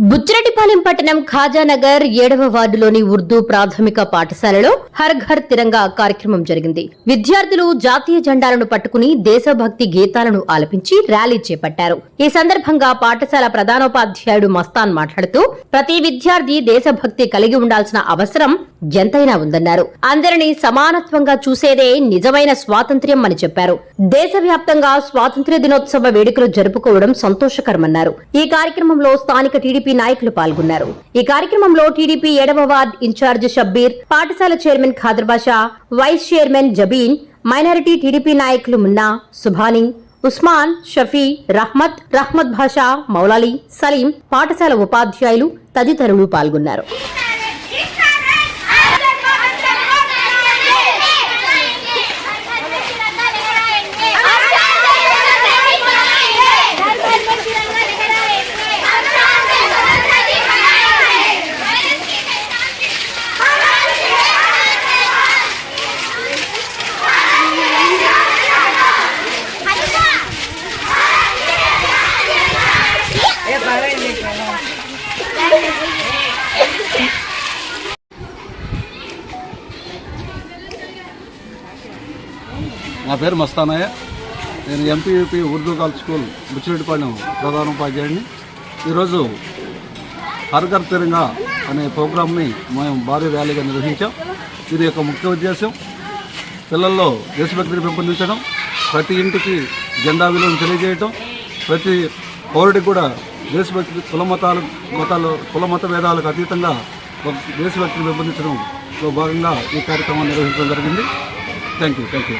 బుచ్చిరెడ్డిపాలెం పట్టణం ఖాజానగర్ ఏడవ వార్డులోని ఉర్దూ ప్రాథమిక పాఠశాలలో హర్ ఘర్ తిరంగా కార్యక్రమం జరిగింది. విద్యార్థులు జాతీయ జెండాలను పట్టుకుని దేశభక్తి గీతాలను ఆలపించి ర్యాలీ చేపట్టారు. ఈ సందర్భంగా పాఠశాల ప్రధానోపాధ్యాయుడు మస్తాన్ మాట్లాడుతూ ప్రతి విద్యార్థి దేశభక్తి కలిగి ఉండాల్సిన అవసరం ఎంతైనా ఉందన్నారు. అందరినీ సమానత్వంగా చూసేదే నిజమైన స్వాతంత్ర్యం అని చెప్పారు. దేశవ్యాప్తంగా స్వాతంత్ర్య దినోత్సవ వేడుకలు జరుపుకోవడం సంతోషకరమన్నారు. ఈ కార్యక్రమంలో స్థానిక టీడీపీ నాయకులు పాల్గొన్నారు. ఈ కార్యక్రమంలో టీడీపీ ఏడవ వార్డ్ ఇన్ఛార్జ్ షబ్బీర్ పాఠశాల chairman Khader Basha vice chairman Jabeen minority TDP నాయకులు మున్నా సుభాని ఉస్మాన్ షఫీ రహ్మత్ రహ్మత్ భాషా మౌలాలి సలీం పాఠశాల ఉపాధ్యాయులు తదితరులు పాల్గొన్నారు. నా పేరు మస్తానయ్య. నేను ఎంపీయూపీ ఉర్దూ కాల్ స్కూల్ బుచ్చిరెడ్డిపాలెం ప్రధానోపాధ్యాయుడిని ఈరోజు హర్ఘర్ తిరంగా అనే ప్రోగ్రామ్ని మేము భారీ ర్యాలీగా నిర్వహించాం. ఇది యొక్క ముఖ్య ఉద్దేశం. పిల్లల్లో దేశభక్తిని పెంపొందించడం ప్రతి ఇంటికి జెండా విలువను తెలియజేయటం ప్రతి పౌరుడికి కూడా దేశభక్తి కుల మతాలు మతాలు కుల మత భేదాలకు అతీతంగా దేశభక్తిని పెంపొందించడంలో భాగంగా ఈ కార్యక్రమం నిర్వహించడం జరిగింది. Thank you thank you